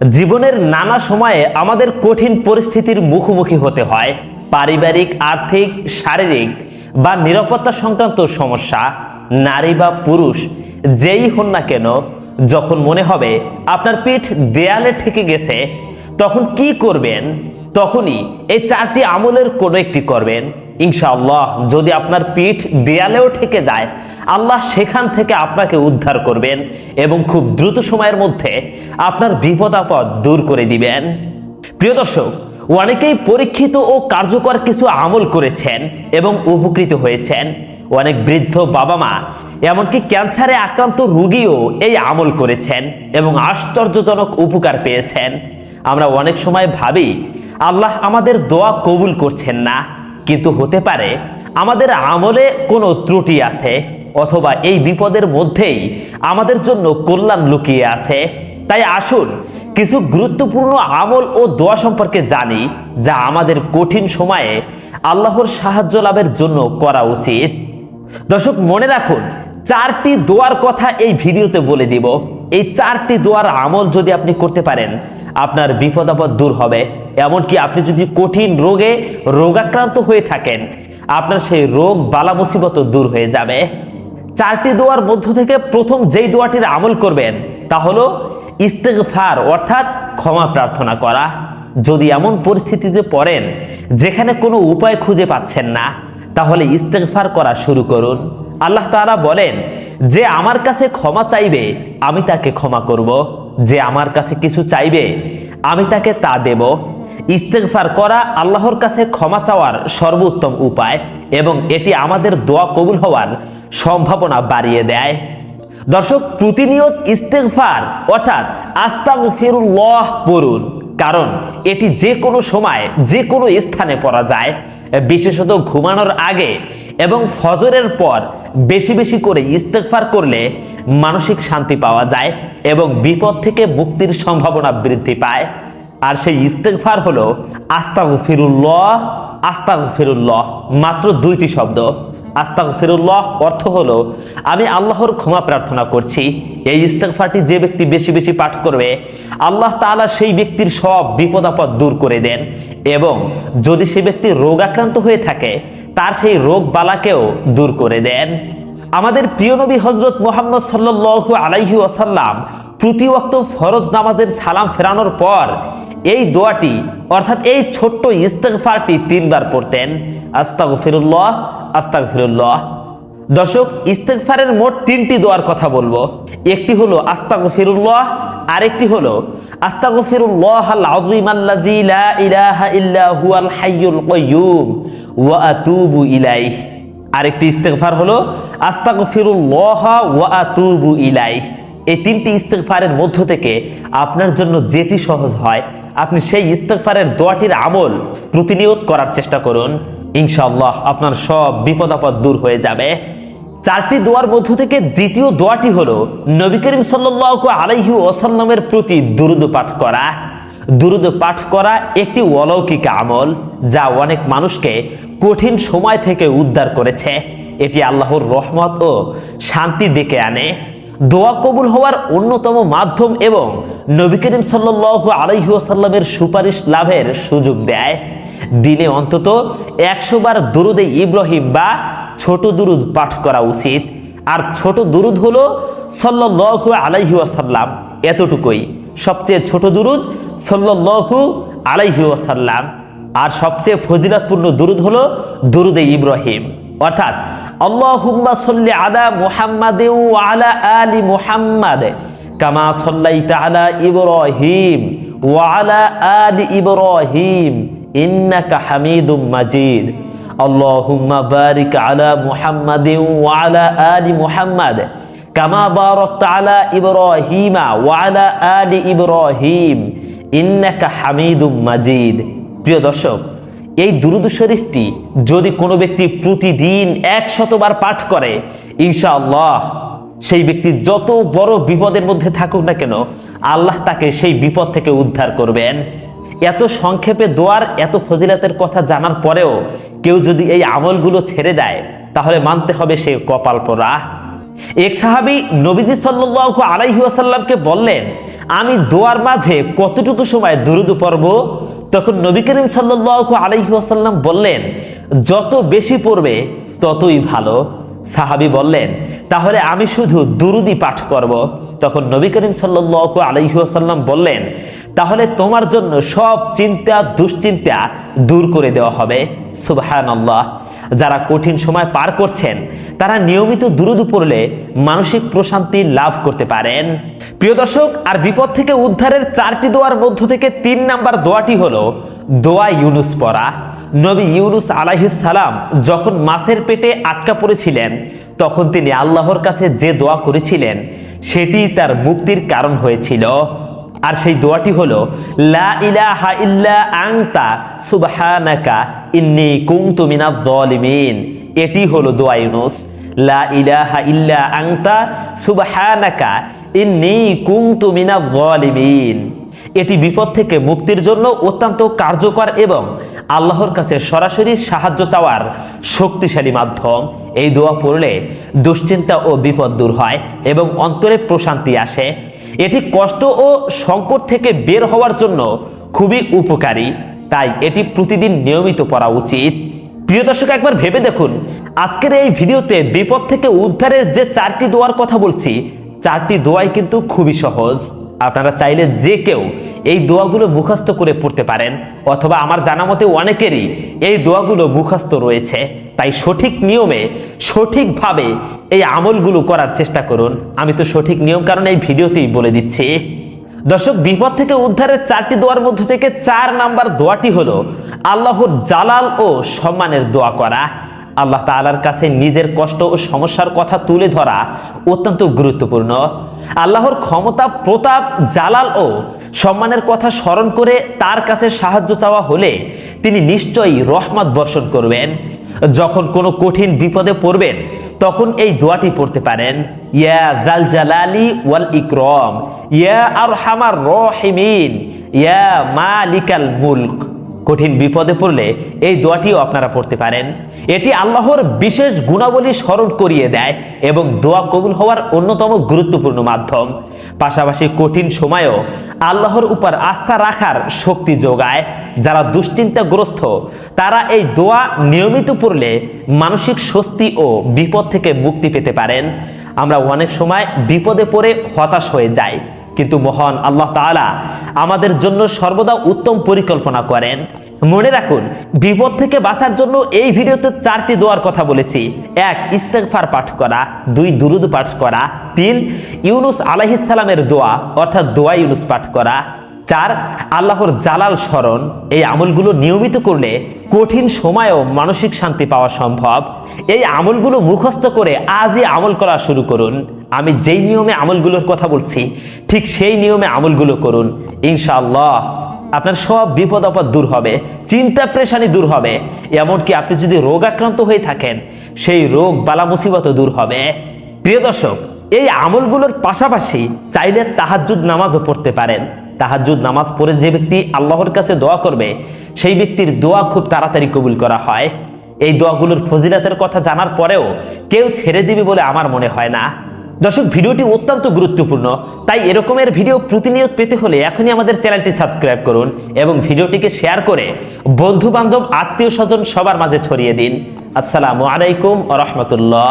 জীবনের নানা সময়ে আমাদের কঠিন পরিস্থিতির মুখোমুখি হতে হয়। পারিবারিক, আর্থিক, শারীরিক বা নিরাপত্তা সংক্রান্ত সমস্যা, নারী বা পুরুষ, যেই হন না কেন, যখন মনে হবে আপনার পিঠ দেয়ালে ঠেকে গেছে, তখন কি করবেন? তখনই এই চারটি আমলের কোনো একটি করবেন। ইনশাআল্লাহ, যদি আপনার পিঠ দেয়ালেও ঠেকে যায় আল্লাহ সেখান থেকে আপনাকে উদ্ধার করবেন এবং খুব দ্রুত সময়ের মধ্যে আপনার বিপদ আপদ দূর করে দিবেন। প্রিয় দর্শক, অনেকেই পরীক্ষিত ও কার্যকর কিছু আমল করেছেন এবং উপকৃত হয়েছেন। অনেক বৃদ্ধ বাবা মা এমনকি ক্যান্সারে আক্রান্ত রোগীও এই আমল করেছেন এবং আশ্চর্যজনক উপকার পেয়েছেন। আমরা অনেক সময় ভাবি, আল্লাহ আমাদের দোয়া কবুল করছেন না, কিন্তু হতে পারে আমাদের আমলে কোনো ত্রুটি আছে। অথবা এই বিপদের মধ্যেই আমাদের জন্য কল্যাণ লুকিয়ে আছে। তাই আসুন কিছু গুরুত্বপূর্ণ আমল ও দোয়া সম্পর্কে জানি, যা আমাদের কঠিন সময়ে আল্লাহর সাহায্য লাভের জন্য করা উচিত। দর্শক, মনে রাখুন, চারটি দোয়ার কথা এই ভিডিওতে বলে দিব। এই চারটি দোয়ার আমল যদি আপনি করতে পারেন, আপনার বিপদ আপদ দূর হবে। এমনকি আপনি যদি কঠিন রোগে রোগাক্রান্ত হয়ে থাকেন, আপনার সেই রোগ বালা মুসিবত দূর হয়ে যাবে। চারটি দোয়ার মধ্য থেকে প্রথম যেই দোয়াটির আমল করবেন, তা হলো ইস্তেকফার অর্থাৎ ক্ষমা প্রার্থনা করা। যদি এমন পরিস্থিতিতে পড়েন যেখানে কোনো উপায় খুঁজে পাচ্ছেন না, তাহলে ইস্তেকফার করা শুরু করুন। আল্লাহ তাআলা বলেন, যে আমার কাছে ক্ষমা চাইবে, আমি তাকে ক্ষমা করব। যে আমার কাছে কিছু চাইবে, আমি তাকে তা দেব। ইস্তেকফার করা আল্লাহর কাছে ক্ষমা চাওয়ার সর্বোত্তম উপায় এবং এটি আমাদের দোয়া কবুল হওয়ার সম্ভাবনা বাড়িয়ে দেয়। দর্শক, প্রতিনিয়ত ইস্তেগফার, অর্থাৎ আস্তাগফিরুল্লাহ পড়ুন, কারণ এটি যে কোনো সময়, যে কোনো স্থানে পড়া যায়। বিশেষত ঘুমানোর আগে এবং ফজরের পর বেশি বেশি করে ইস্তেগফার করলে মানসিক শান্তি পাওয়া যায় এবং বিপদ থেকে মুক্তির সম্ভাবনা বৃদ্ধি পায়। আর সেই ইস্তেগফার হলো আস্তাগফিরুল্লাহ আস্তাগফিরুল্লাহ, মাত্র দুইটি শব্দ। আস্তাগফিরুল্লাহ অর্থ হলো, আমি আল্লাহর ক্ষমা প্রার্থনা করছি। এই ইস্তেগফারটি যে ব্যক্তি বেশি বেশি পাঠ করবে, আল্লাহ তাআলা সেই ব্যক্তির সব বিপদ আপদ দূর করে দেন এবং যদি সে ব্যক্তি রোগাক্রান্ত হয়ে থাকে, তার সেই রোগ বালাকেও দূর করে দেন। আমাদের প্রিয় নবী হজরত মোহাম্মদ সাল্লাল্লাহু আলাইহি ওয়াসাল্লাম প্রতি ওয়াক্ত ফরজ নামাজের সালাম ফেরানোর পর এই দোয়াটি, অর্থাৎ এই ছোট্ট ইস্তেগফারটি তিনবার পড়তেন। আস্তাগফিরুল্লাহ আস্তাগফিরুল্লাহ। দর্শক, ইস্তেগফারের মোট তিনটি দোয়ার কথা বলব। একটি হলো আস্তাগফিরুল্লাহ, আরেকটি হলো আস্তাগফিরুল্লাহ আল আযীম আল্লাযী লা ইলাহা ইল্লা হুয়াল হাইয়ুল কাইয়্যুম ওয়া আতুবু ইলাইহি। আরেকটি ইস্তেগফার হলো আস্তাগফিরুল্লাহ ওয়া আতুবু ইলাইহি। এই তিনটি ইস্তেগফারের মধ্য থেকে আপনার জন্য যেটি সহজ হয়, আপনি সেই ইস্তেগফারের দোয়াটির আমল প্রতিনিয়ত করার চেষ্টা করুন। ইনশাআল্লাহ আপনার সব বিপদ আপদ দূর হয়ে যাবে। চারটি দোয়ার মধ্য থেকে দ্বিতীয় দোয়াটি হলো নবী করিম সাল্লাল্লাহু আলাইহি ওয়াসাল্লামের প্রতি দুরুদ পাঠ করা। দুরুদ পাঠ করা একটি অলৌকিক আমল যা অনেক মানুষকে কঠিন সময় থেকে উদ্ধার করেছে। এটি আল্লাহর রহমত ও শান্তি ডেকে আনে। দোয়া কবুল হওয়ার অন্যতম মাধ্যম এবং নবী করিম সাল্লাল্লাহু আলাইহি ওয়াসাল্লামের সুপারিশ লাভের সুযোগ দেয়। দিনে অন্তত একশো বার দুরুদে ইব্রাহিম বা ছোট দুরুদ পাঠ করা উচিত। আর ছোট দুরুদ হলো সাল্লাল্লাহু আলাইহি ওয়াসাল্লাম, এতটুকুই। সবচেয়ে ছোট দুরুদ সাল্লাল্লাহু আলাইহি ওয়াসাল্লাম। আর সবচেয়ে ফজিলাতপূর্ণ দুরুদ হলো দুরুদে ইব্রাহিম। অর্থাৎ, আল্লাহুম্মা সাল্লি আলা মুহাম্মাদে আলা আলি মুহাম্মাদ কামা সাল্লাইতা আলা ইব্রাহিম ওয়া আলা আলি ইব্রাহিম। ইন্নাকা হামিদুম মাজিদ। আল্লাহুম্মা বারিক আলা মুহাম্মাদে ওয়া আলা আলি মুহাম্মাদ। কামা বারাকতা আলা ইব্রাহিমা ওয়া আলা আলি ইব্রাহিম। ইন্নাকা হামিদুম মাজিদ। প্রিয় দর্শক, এই দুরুদ শরীফটি যদি কোনো ব্যক্তি প্রতিদিন একশতবার পাঠ করে, ইনশাআল্লাহ সেই ব্যক্তি যত বড় বিপদের মধ্যে থাকুক না কেন, আল্লাহ তাকে সেই বিপদ থেকে উদ্ধার করবেন। এত সংক্ষেপে দোয়ার, এত ফজিলাতের কথা জানার পরেও কেউ যদি এই আমলগুলো ছেড়ে দেয়, তাহলে মানতে হবে সে কপাল পরা এক সাহাবি নবীজি সাল্লাল্লাহু আলাইহি ওয়াসাল্লামকে বললেন, আমি দোয়ার মাঝে কতটুকু সময় দুরুদ পড়ব? তখন নবী করিম সাল্লাল্লাহু আলাইহি ওয়াসাল্লাম বললেন, যত বেশি পড়বে, ততই ভালো। সাহাবী বললেন, তাহলে আমি শুধু দুরুদি পাঠ করব। তখন নবী করিম সাল্লাল্লাহু আলাইহি ওয়াসাল্লাম বললেন তাহলে তোমার জন্য সব চিন্তা, দুশ্চিন্তা দূর করে দেওয়া হবে। সুবহানাল্লাহ। যারা কঠিন সময় পার করছেন, তারা নিয়মিত দুরুদ পড়লে মানসিক প্রশান্তি লাভ করতে পারেন। প্রিয় দর্শক, আর বিপদ থেকে উদ্ধারের চারটি দোয়ার মধ্য থেকে তিন নাম্বার দোয়াটি হলো দোয়া ইউনুস পড়া। নবী ইউনুস সালাম যখন মাছের পেটে আটকা পড়েছিলেন, তখন তিনি আল্লাহর কাছে যে দোয়া করেছিলেন, সেটি তার মুক্তির কারণ হয়েছিল। আর সেই দোয়াটি হলো, লা সুবহানাকা ইন্নী এটি হলো দোয়া ইউনুস, লা ইন্নী এটি বিপদ থেকে মুক্তির জন্য অত্যন্ত কার্যকর এবং আল্লাহর কাছে সরাসরি সাহায্য চাওয়ার শক্তিশালী মাধ্যম। এই দোয়া পড়লে দুশ্চিন্তা ও বিপদ দূর হয় এবং অন্তরে প্রশান্তি আসে। এটি কষ্ট ও সংকট থেকে বের হওয়ার জন্য খুবই উপকারী। তাই এটি প্রতিদিন নিয়মিত পড়া উচিত। প্রিয় দর্শক, একবার ভেবে দেখুন, আজকের এই ভিডিওতে বিপদ থেকে উদ্ধারের যে চারটি দোয়ার কথা বলছি, চারটি দোয়াই কিন্তু খুবই সহজ। আপনারা চাইলে যে কেউ এই দোয়াগুলো মুখস্থ করে পড়তে পারেন, অথবা আমার জানা মতে অনেকেরই এই দোয়াগুলো মুখস্থ রয়েছে। তাই সঠিক নিয়মে, সঠিকভাবে এই আমলগুলো করার চেষ্টা করুন। আমি তো সঠিক নিয়ম কারণ এই ভিডিওতেই বলে দিচ্ছি। দর্শক, বিপদ থেকে উদ্ধারের চারটি দোয়ার মধ্য থেকে চার নাম্বার দোয়াটি হলো আল্লাহর জালাল ও সম্মানের দোয়া করা। আল্লাহ তাআলার কাছে নিজের কষ্ট ও সমস্যার কথা তুলে ধরা অত্যন্ত গুরুত্বপূর্ণ। আল্লাহর ক্ষমতা, প্রতাপ, জালাল ও সম্মানের কথা স্মরণ করে তার কাছে সাহায্য চাওয়া হলে তিনি নিশ্চয়ই রহমত বর্ষণ করবেন। যখন কোনো কঠিন বিপদে পড়বেন, তখন এই দোয়াটি পড়তে পারেন, ইয়া জাল জালালি ওয়াল ইকরম, ইয়া আরহামার রহিমিন, ইয়া মালিকাল মুলক। কঠিন বিপদে পড়লে এই দোয়াটিও আপনারা পড়তে পারেন। এটি আল্লাহর বিশেষ গুণাবলী স্মরণ করিয়ে দেয় এবং দোয়া কবুল হওয়ার অন্যতম গুরুত্বপূর্ণ মাধ্যম। পাশাপাশি কঠিন সময়েও আল্লাহর উপর আস্থা রাখার শক্তি যোগায়। যারা দুশ্চিন্তাগ্রস্ত, তারা এই দোয়া নিয়মিত পড়লে মানসিক স্বস্তি ও বিপদ থেকে মুক্তি পেতে পারেন। আমরা অনেক সময় বিপদে পড়ে হতাশ হয়ে যাই। কিন্তু মহান আল্লাহ তাআলা আমাদের জন্য সর্বদা উত্তম পরিকল্পনা করেন। মনে রাখুন, বিপদ থেকে বাঁচার জন্য এই ভিডিওতে চারটি দোয়ার কথা বলেছি। এক, ইস্তেগফার পাঠ করা। দুই, দুরুদ পাঠ করা। তিন, ইউনুস আলাইহিস সালামের দোয়া, অর্থাৎ দোয়া ইউনুস পাঠ করা। চার, আল্লাহর জালাল স্মরণ। এই আমলগুলো নিয়মিত করলে কঠিন সময়েও মানসিক শান্তি পাওয়া সম্ভব। এই আমলগুলো মুখস্থ করে আজই আমল করা শুরু করুন। আমি যেই নিয়মে আমলগুলোর কথা বলছি, ঠিক সেই নিয়মে আমলগুলো করুন। ইনশাআল্লাহ, আপনার সব বিপদ আপদ দূর হবে, চিন্তা প্রেশানি দূর হবে। এমনকি আপনি যদি রোগ আক্রান্ত হয়ে থাকেন, সেই রোগ বালা মুসিবত দূর হবে। প্রিয় দর্শক, এই আমলগুলোর পাশাপাশি চাইলে তাহাজ্জুদ নামাজও পড়তে পারেন। তাহাজ্জুদ নামাজ পড়ে যে ব্যক্তি আল্লাহর কাছে দোয়া করবে, সেই ব্যক্তির দোয়া খুব তাড়াতাড়ি কবুল করা হয়। এই দোয়াগুলোর ফজিলাতের কথা জানার পরেও কেউ ছেড়ে দিবে বলে আমার মনে হয় না। দর্শক, ভিডিওটি অত্যন্ত গুরুত্বপূর্ণ, তাই এরকমের ভিডিও প্রতিনিয়ত পেতে হলে এখনই আমাদের চ্যানেলটি সাবস্ক্রাইব করুন এবং ভিডিওটিকে শেয়ার করে বন্ধু বান্ধব আত্মীয় স্বজন সবার মাঝে ছড়িয়ে দিন। আসসালামু আলাইকুম রহমতুল্লাহ।